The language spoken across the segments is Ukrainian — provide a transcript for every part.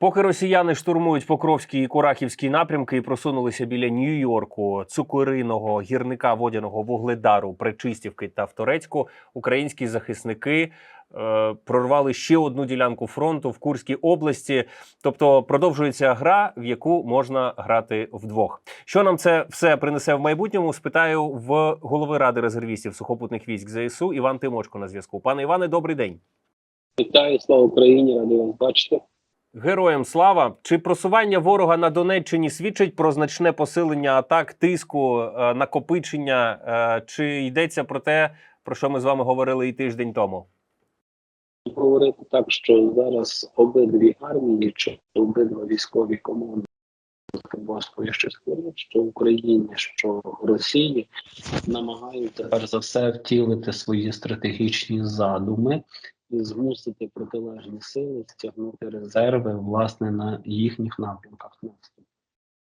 Поки росіяни штурмують Покровський і Курахівський напрямки і просунулися біля Нью-Йорку, цукуриного, гірника водяного вугледару, Причистівки та Вторецьку, українські захисники е, прорвали ще одну ділянку фронту в Курській області. Тобто продовжується гра, в яку можна грати вдвох. Що нам це все принесе в майбутньому? Спитаю в голови ради резервістів сухопутних військ ЗСУ Іван Тимочко на зв'язку. Пане Іване, добрий день. Вітаю, слава Україні, радий вас бачити. Героям слава! Чи просування ворога на Донеччині свідчить про значне посилення атак, тиску, е, накопичення? Е, Чи йдеться про те, про що ми з вами говорили і тиждень тому? Говорити так, що зараз обидві армії, чи обидва військові команди обов'язково щось говорять, що Україні, що Росії намагаються перш за все втілити свої стратегічні задуми змусити протилежні сили стягнути резерви власне на їхніх напрямках наступу.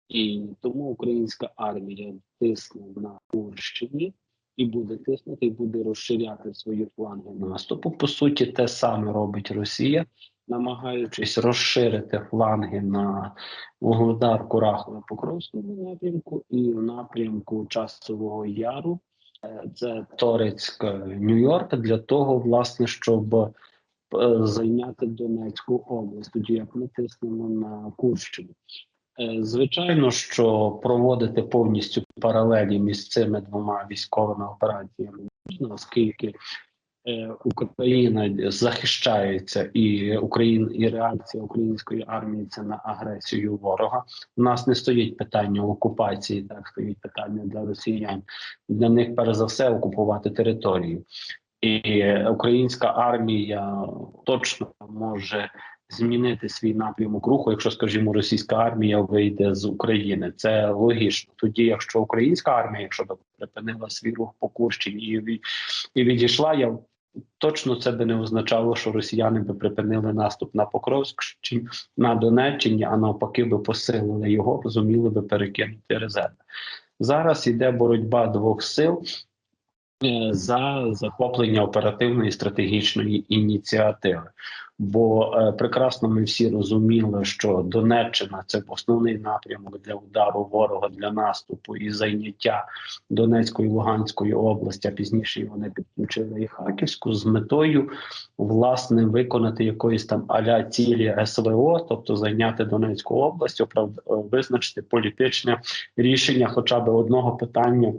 І тому українська армія тисне на Курщині і буде тиснути, і буде розширяти свої фланги наступу. По суті, те саме робить Росія, намагаючись розширити фланги на Вугледар, Курахове, Покровському напрямку і в напрямку Часового Яру. Е, Це Торецьк, Нью-Йорк, для того, власне, щоб е, зайняти Донецьку область, тоді як ми тиснемо на Курщину. Е, Звичайно, що проводити повністю паралелі між цими двома військовими операціями, можна, оскільки е, Україна захищається і Україна і реакція української армії це на агресію ворога. У нас не стоїть питання окупації, так стоїть питання для росіян. Для них перш за все окупувати територію. І українська армія точно може змінити свій напрямок руху, якщо, скажімо, російська армія вийде з України. Це логічно. Тоді, якщо українська армія, якщо б припинила свій рух по Курщині і, і відійшла, я точно це би не означало, що росіяни би припинили наступ на Покровськ чи на Донеччині, а навпаки, би посилили його, розуміли би перекинути резерви. Зараз йде боротьба двох сил за захоплення оперативної стратегічної ініціативи. Бо е, прекрасно ми всі розуміли, що Донеччина це основний напрямок для удару ворога для наступу і зайняття Донецької Луганської області. а Пізніше вони підключили і Харківську з метою власне виконати якоїсь там аля цілі СВО, тобто зайняти Донецьку область, визначити політичне рішення, хоча б одного питання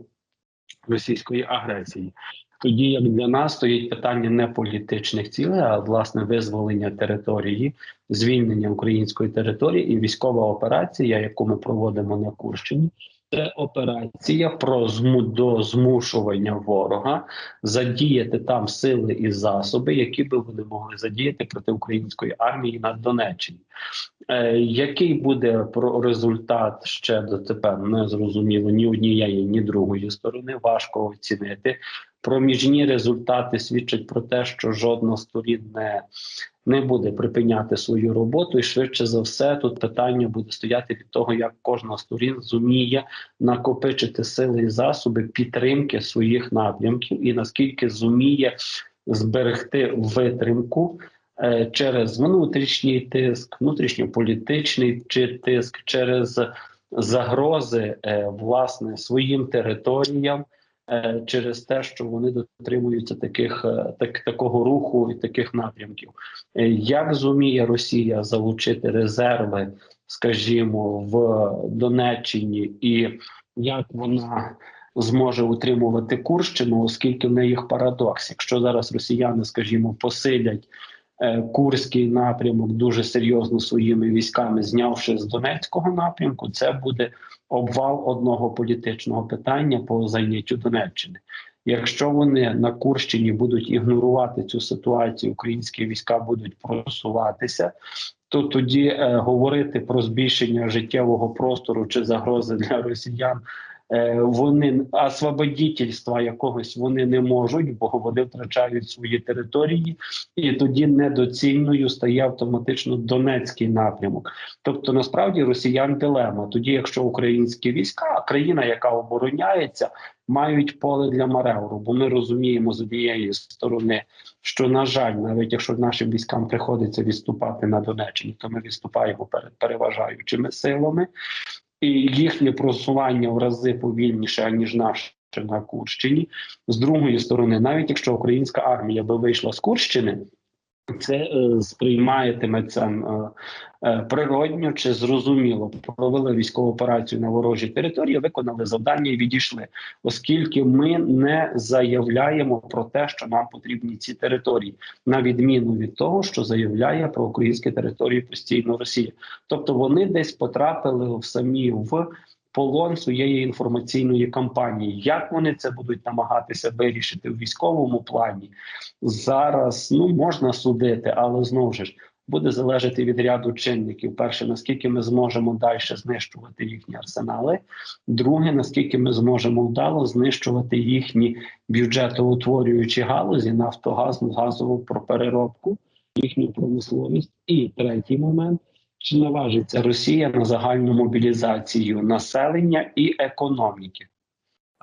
російської агресії. Тоді як для нас стоїть питання не політичних цілей, а власне визволення території, звільнення української території і військова операція, яку ми проводимо на Курщині, це операція про зму до змушування ворога задіяти там сили і засоби, які би вони могли задіяти проти української армії на Донеччині. Е, який буде результат ще дотепер не зрозуміло ні однієї, ні другої сторони. Важко оцінити. Проміжні результати свідчать про те, що жодна сторін не, не буде припиняти свою роботу, і швидше за все тут питання буде стояти від того, як кожна сторін зуміє накопичити сили і засоби підтримки своїх напрямків, і наскільки зуміє зберегти витримку е, через внутрішній тиск, внутрішньополітичний чи тиск, через загрози е, власне своїм територіям. Е, Через те, що вони дотримуються таких е, так, такого руху і таких напрямків, Е, як зуміє Росія залучити резерви, скажімо, в Донеччині, і як вона зможе утримувати Курщину, оскільки в неї їх парадокс. Якщо зараз росіяни, скажімо, посилять Курський напрямок дуже серйозно своїми військами, знявши з Донецького напрямку, це буде обвал одного політичного питання по зайняттю Донеччини. Якщо вони на Курщині будуть ігнорувати цю ситуацію, українські війська будуть просуватися, то тоді е, говорити про збільшення життєвого простору чи загрози для росіян вони освободітельства якогось вони не можуть, бо вони втрачають свої території, і тоді недоцільною стає автоматично Донецький напрямок. Тобто, насправді росіян дилема. Тоді, якщо українські війська, країна, яка обороняється, мають поле для маневру, бо ми розуміємо з однієї сторони, що на жаль, навіть якщо нашим військам приходиться відступати на Донеччині, то ми відступаємо перед переважаючими силами, і їхнє просування в рази повільніше ніж наше на Курщині. З другої сторони, навіть якщо українська армія би вийшла з Курщини. Це е, сприймаєтиметься е, е, природньо чи зрозуміло. Провели військову операцію на ворожій території, виконали завдання і відійшли, оскільки ми не заявляємо про те, що нам потрібні ці території, на відміну від того, що заявляє про українські території постійно Росія. Тобто вони десь потрапили в самі в полон своєї інформаційної кампанії. Як вони це будуть намагатися вирішити в військовому плані? Зараз ну можна судити, але знову ж буде залежати від ряду чинників. Перше, наскільки ми зможемо далі знищувати їхні арсенали. Друге, наскільки ми зможемо вдало знищувати їхні бюджетоутворюючі галузі, нафтогазну, газову про переробку, їхню промисловість. І третій момент. Чи наважиться Росія на загальну мобілізацію населення і економіки?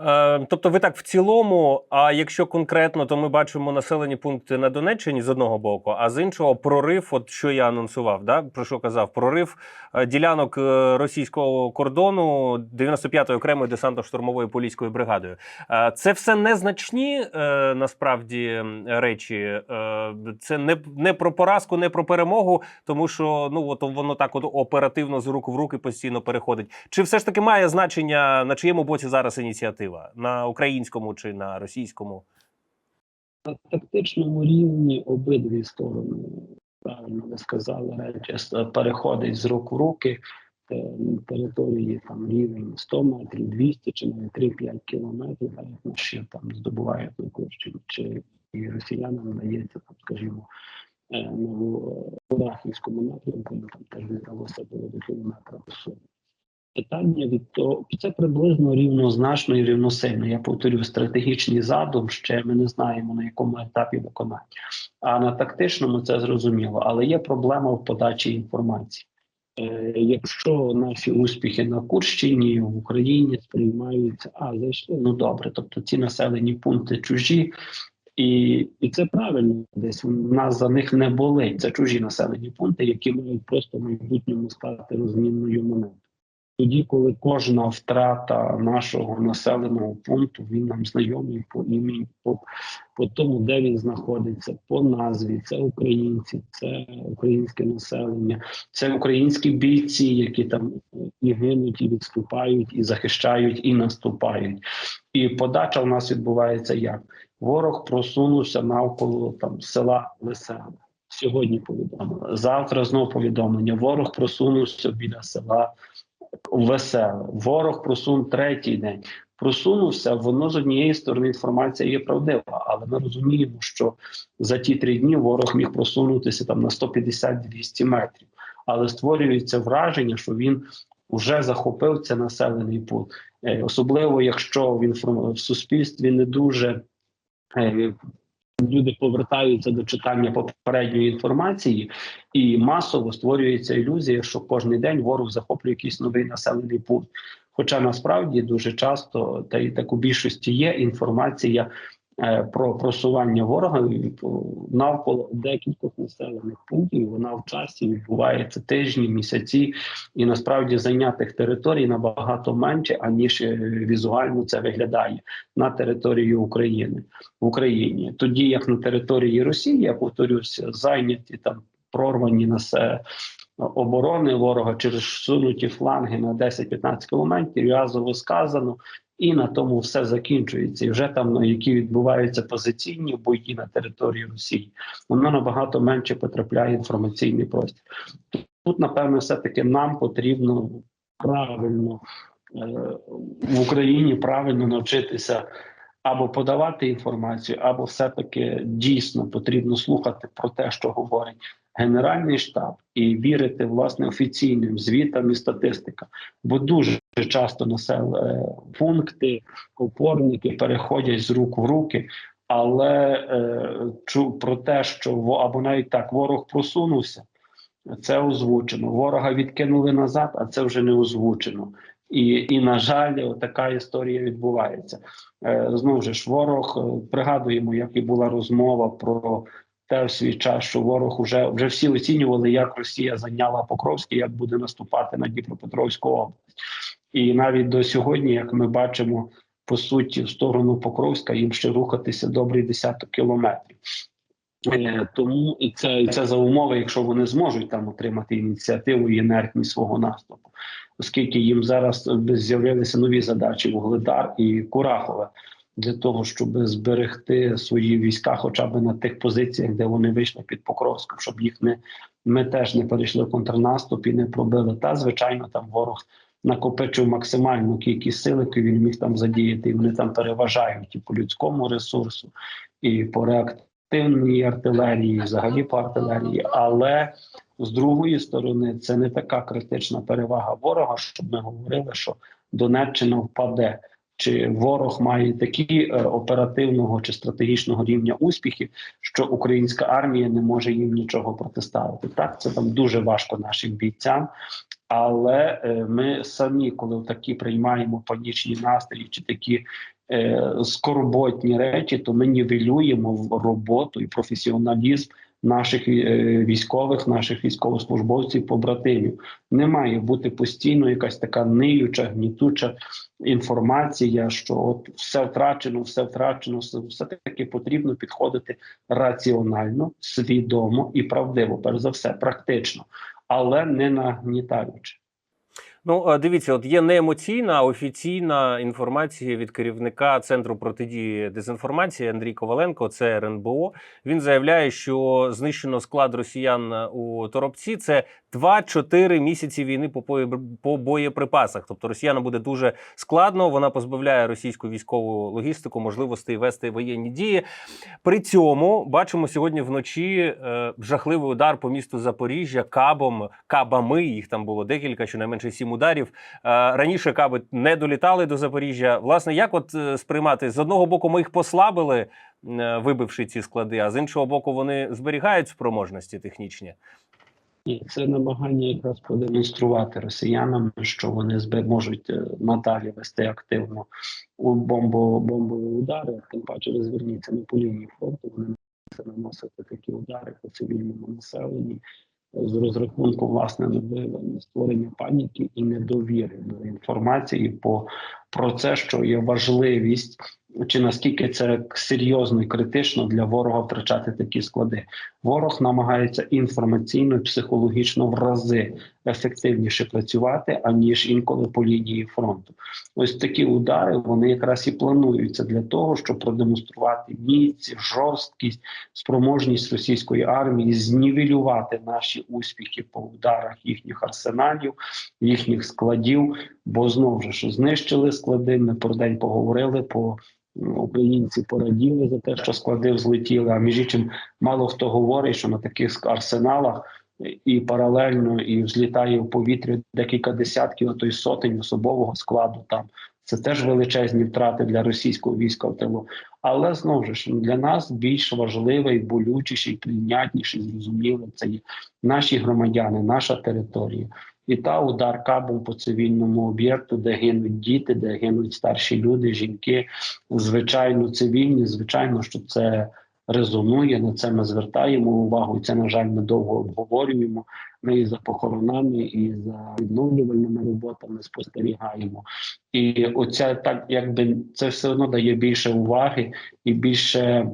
Е, тобто, ви так в цілому. А якщо конкретно, то ми бачимо населені пункти на Донеччині з одного боку, а з іншого прорив, от що я анонсував, да про що казав, прорив е, ділянок е, російського кордону 95-ї окремої десантно-штурмової поліської бригадою. Е, це все незначні насправді речі. Це не, не про поразку, не про перемогу, тому що ну от воно так от оперативно з рук в руки постійно переходить. Чи все ж таки має значення на чиєму боці зараз ініціатива? На українському чи на російському? На тактичному рівні обидві сторони, правильно ви сказали, речі переходить з рук в руки. Е, Території там рівень 100 метрів, 200 чи навіть 3-5 кілометрів, а наші там здобувають на Курщині, чи і росіянам дається там, скажімо, е, на Урахівському напрямку, ну, там теж віддалося було до кілометра. Питання від того, це приблизно рівнозначно і рівносильно. Я повторюю, стратегічний задум ще ми не знаємо на якому етапі виконання. А на тактичному це зрозуміло, але є проблема в подачі інформації. Е, якщо наші успіхи на Курщині в Україні сприймаються, а зайшли, ну добре, тобто ці населені пункти чужі, і, і це правильно, десь в нас за них не болить. Це чужі населені пункти, які мають просто в майбутньому стати розмінною монетою. Тоді, коли кожна втрата нашого населеного пункту, він нам знайомий по імені, по, по тому, де він знаходиться, по назві, це українці, це українське населення, це українські бійці, які там і гинуть, і відступають, і захищають, і наступають. І подача в нас відбувається як ворог просунувся навколо там села Лисена. Сьогодні повідомили. Завтра знову повідомлення. Ворог просунувся біля села Веселе. Ворог просунув третій день. Просунувся, воно з однієї сторони інформація є правдива, але ми розуміємо, що за ті три дні ворог міг просунутися там на 150-200 метрів. Але створюється враження, що він вже захопив це населений пункт, Е, особливо якщо в інформ... в суспільстві не дуже е, люди повертаються до читання попередньої інформації, і масово створюється ілюзія, що кожен день ворог захоплює якийсь новий населений пункт. Хоча насправді дуже часто, та й так у більшості є інформація про просування ворога навколо декількох населених пунктів. Вона в часі відбувається тижні, місяці, і насправді зайнятих територій набагато менше, аніж е, візуально це виглядає на території України в Україні. Тоді як на території Росії, я повторюсь, зайняті там прорвані на се оборони ворога через сунуті фланги на 10-15 кілометрів, разово сказано. І на тому все закінчується. І вже там, ну, які відбуваються позиційні бої на території Росії, воно набагато менше потрапляє в інформаційний простір. Тут, напевно, все-таки нам потрібно правильно е, в Україні правильно навчитися або подавати інформацію, або все-таки дійсно потрібно слухати про те, що говорить Генеральний штаб і вірити власне офіційним звітам і статистикам, бо дуже часто насел е, пункти, опорники переходять з рук в руки. Але е, чу про те, що або навіть так ворог просунувся, це озвучено. Ворога відкинули назад, а це вже не озвучено. І, і на жаль, така історія відбувається. Е, знову ж ворог е, пригадуємо, як і була розмова про те в свій час, що ворог вже вже всі оцінювали, як Росія зайняла Покровський, як буде наступати на Дніпропетровську область. І навіть до сьогодні, як ми бачимо, по суті, в сторону Покровська їм ще рухатися добрий десяток кілометрів. Е, тому і це, і це за умови, якщо вони зможуть там отримати ініціативу і інертність свого наступу, оскільки їм зараз з'явилися нові задачі Вугледар і Курахове для того, щоб зберегти свої війська, хоча б на тих позиціях, де вони вийшли під Покровськом, щоб їх не ми теж не перейшли в контрнаступ і не пробили. Та звичайно, там ворог накопичив максимальну кількість сил, яку він міг там задіяти, і вони там переважають і по людському ресурсу, і по реактивній артилерії, і взагалі по артилерії. Але з другої сторони, це не така критична перевага ворога, щоб ми говорили, що Донеччина впаде. Чи ворог має такі е, оперативного чи стратегічного рівня успіхів, що українська армія не може їм нічого протиставити? Так, це там дуже важко нашим бійцям, але е, ми самі, коли такі приймаємо панічні настрої чи такі е, скорботні речі, то ми нівелюємо роботу і професіоналізм наших е, військових, наших військовослужбовців, побратимів. Не має бути постійно якась така ниюча, гнітуча інформація, що от все втрачено, все втрачено, все, таки потрібно підходити раціонально, свідомо і правдиво, перш за все, практично, але не нагнітаючи. Ну, е, дивіться, от є не емоційна, а офіційна інформація від керівника центру протидії дезінформації Андрій Коваленко. Це РНБО. Він заявляє, що знищено склад росіян у Торопці. Це 2-4 місяці війни по боєприпасах. Тобто росіянам буде дуже складно. Вона позбавляє російську військову логістику можливостей вести воєнні дії. При цьому бачимо сьогодні вночі е, жахливий удар по місту Запоріжжя кабом, кабами. Їх там було декілька, щонайменше сім ударів. Е, раніше каби не долітали до Запоріжжя. Власне, як от е, сприймати з одного боку, ми їх послабили, е, вибивши ці склади, а з іншого боку, вони зберігають спроможності технічні. І це намагання якраз продемонструвати росіянам, що вони можуть е, надалі вести активно бомбо бомбові удари. Тим паче ви зверніться не по лінії фронту. Вони це наносити такі удари по цивільному населенні е, з розрахунку власне на створення паніки і недовіри до інформації по про це, що є важливість. Чи наскільки це серйозно і критично для ворога втрачати такі склади? Ворог намагається інформаційно і психологічно в рази ефективніше працювати аніж інколи по лінії фронту. Ось такі удари вони якраз і плануються для того, щоб продемонструвати міць, жорсткість, спроможність російської армії знівелювати наші успіхи по ударах їхніх арсеналів, їхніх складів. Бо знову ж знищили склади. Ми про день поговорили по. Українці пораділи за те, що склади взлетіли. А між іншим, мало хто говорить, що на таких арсеналах і паралельно і взлітає в повітря декілька десятків, а то й сотень особового складу. Там це теж величезні втрати для російського війська в тилу. Але знову ж для нас більш важливе і болючіше, і це є наші громадяни, наша територія. І та удар кабом по цивільному об'єкту, де гинуть діти, де гинуть старші люди, жінки, звичайно, цивільні. Звичайно, що це резонує. На це ми звертаємо увагу. Це, на жаль, ми довго обговорюємо. Ми і за похоронами, і за відновлювальними роботами спостерігаємо. І оця так, якби це все одно дає більше уваги і більше.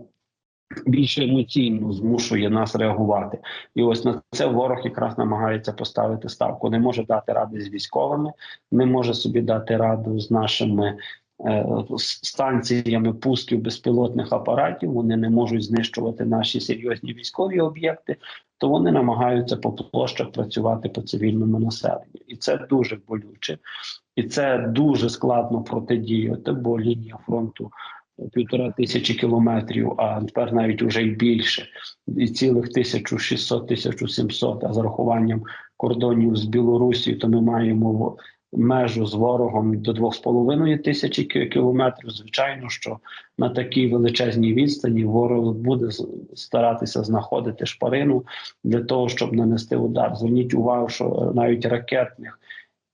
Більше емоційно змушує нас реагувати, і ось на це ворог якраз намагається поставити ставку. Не може дати ради з військовими, не може собі дати раду з нашими е, станціями пусків безпілотних апаратів. Вони не можуть знищувати наші серйозні військові об'єкти, то вони намагаються по площах працювати по цивільному населенню, і це дуже болюче, і це дуже складно протидіяти, бо лінія фронту півтора тисячі кілометрів, а тепер навіть уже й більше, і цілих 1600-1700, а з рахуванням кордонів з Білорусі, то ми маємо межу з ворогом до 2,5 тисячі кілометрів. Звичайно, що на такій величезній відстані ворог буде старатися знаходити шпарину для того, щоб нанести удар. Зверніть увагу, що навіть ракетних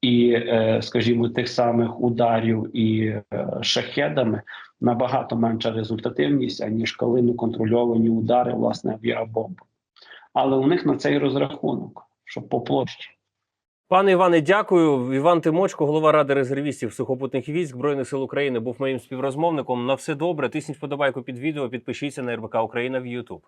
і, е, скажімо, тих самих ударів і е, шахедами набагато менша результативність, аніж коли не контрольовані удари власне авіабомб. Але у них на цей розрахунок, щоб по площі. Пане Іване, дякую. Іван Тимочко, голова ради резервістів сухопутних військ Збройних сил України, був моїм співрозмовником. На все добре. Тисніть вподобайку під відео, підпишіться на РБК Україна в YouTube.